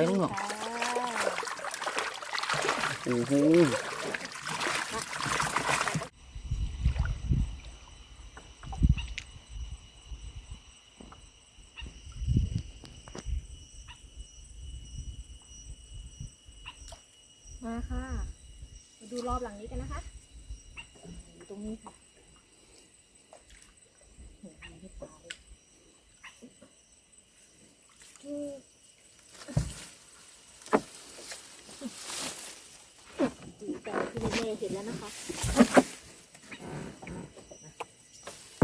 อะไรนู่นอะค่ะโอ้โหมาค่ะ มาดูรอบหลังนี้กันนะคะ ตรงนี้ค่ะโอ้โหมีปลาเลยอืมดีใจที่แม่ เห็นแล้วนะคะ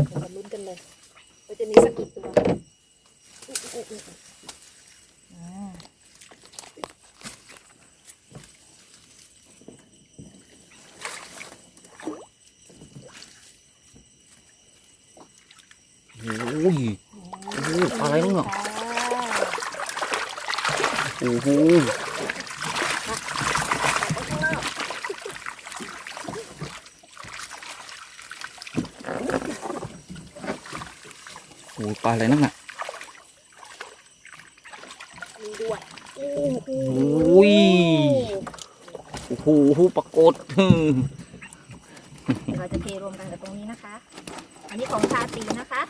เดี๋ยวมาลุ้นกันเลยว่าจะมีสักกี่ตัวอุ๊ยอุ๊ยอุ๊ยอุ๊ยอ่าโอ้ยโอ้โหปลาอะไรนู่นอะโอ้โหโอ้โหป ลาอะไรนั่นน่ะมีด้วยโอ้โหโอ้ยโอ้โหปรากฏเดี๋ยวเราจะเทรวมกันกับตรงนี้นะคะ อันนี้ของชาตรีนะคะ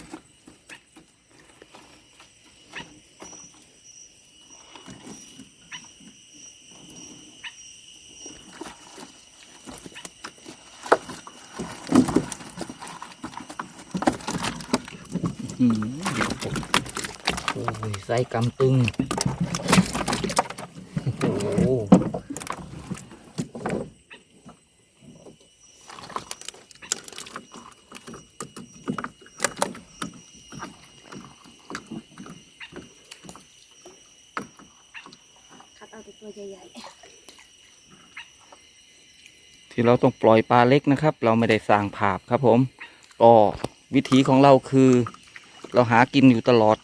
โอ้ยไส้กำตึง โอ้โหคัดเอาตัวใหญ่ที่เราต้องปล่อยปลาเล็กนะครับ เราไม่ได้สร้างภาพครับผม ก็วิถีของเราคือ เราหากินอยู่ตลอด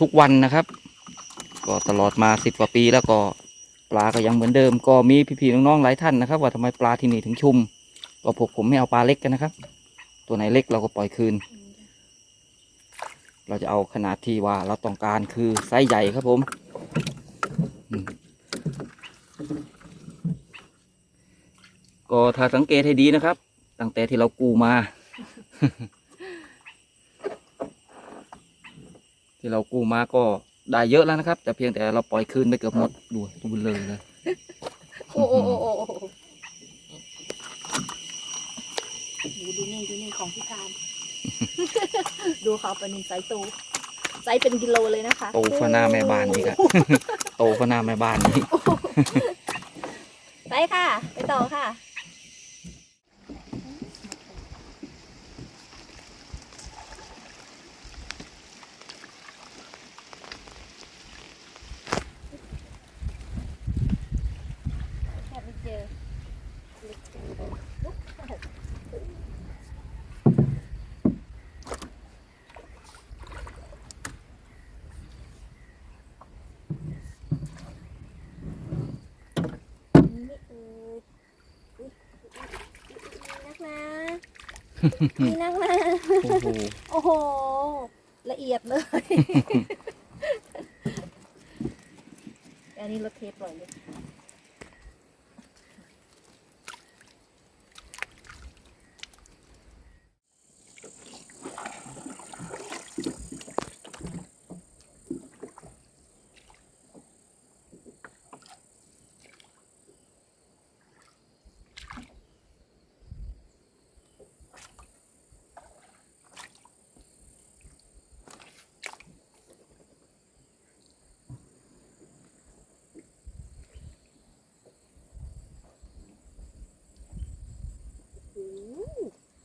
ทุกวันนะครับ ก็ตลอดมาสิบกว่าปีแล้วก็ปลาก็ยังเหมือนเดิม ก็มีพี่ๆน้องๆหลายท่านนะครับ ว่าทำไมปลาที่นี่ถึงชุม ก็พวกผมไม่เอาปลาเล็กกันนะครับ ตัวไหนเล็กเราก็ปล่อยคืน เราจะเอาขนาดที่ว่าเราต้องการคือไซส์ใหญ่ครับผมอืมก็ถ้าสังเกตให้ดีนะครับ ตั้งแต่ที่เรากูมา ที่เรากู้มาก็ได้เยอะแล้วนะครับ แต่เพียงแต่เราปล่อยคืนไปเกือบหมดดูดูเลยเลยโอ้โอ้โอ้โอ้โอ้โหดูนี่ดูนี่ของพี่การดูเขาเป็นไซส์ตูไซส์เป็นกิโลเลยนะคะโตฟ้าหน้าแม่บ้านอีกอะโตฟ้าหน้าแม่บ้านนี่ไปค่ะ ไปต่อค่ะ แค่ไม่เจอนี่เอ่ยอุ๊ยนักนะนี่นักนะโอ้โหโอ้โห ละเอียดเลย อันนี้รถเทปปล่อยเลย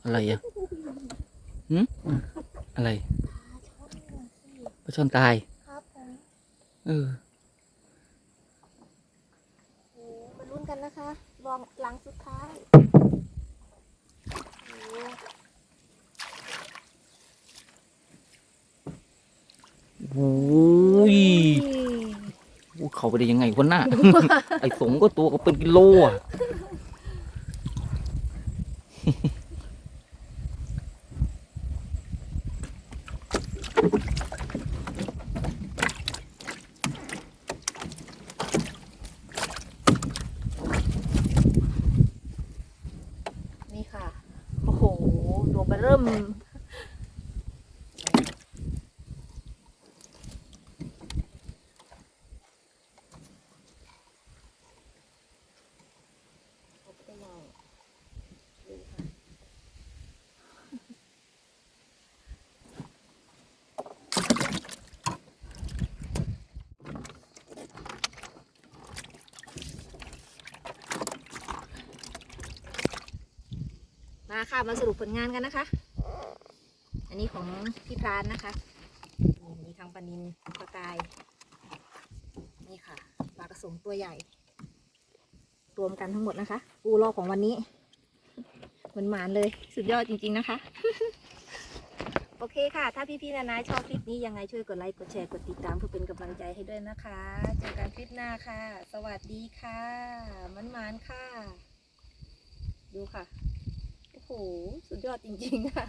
อะไรอะหืมอะไรปลาช่อนตาย ครับผมเออโอ้มาลุ้นกันนะคะลองหลังสุดท้ายโอ้โอ้ยโอ้เขาไปได้ยังไงคนน่ะไอ้สงก็ตัวก็เป็นกิโลอะ โม มาค่ะมาสรุปผลงานกันนะคะ อันนี้ของพี่พรานนะคะมีทั้งปลานินปลากาย นี่ค่ะปลากระสงตัวใหญ่ รวมกันทั้งหมดนะคะปูรอของวันนี้เหมันหมานเลยสุดยอดจริง ๆนะคะ โอเคค่ะ ถ้าพี่ๆนานาชอบคลิปนี้ยังไงช่วยกดไลค์กดแชร์กดติดตามเพื่อเป็นกำลังใจให้ด้วยนะคะเจอกันคลิปหน้าค่ะ สวัสดีค่ะมันมานค่ะ ดูค่ะ โห สุดยอดจริงๆค่ะ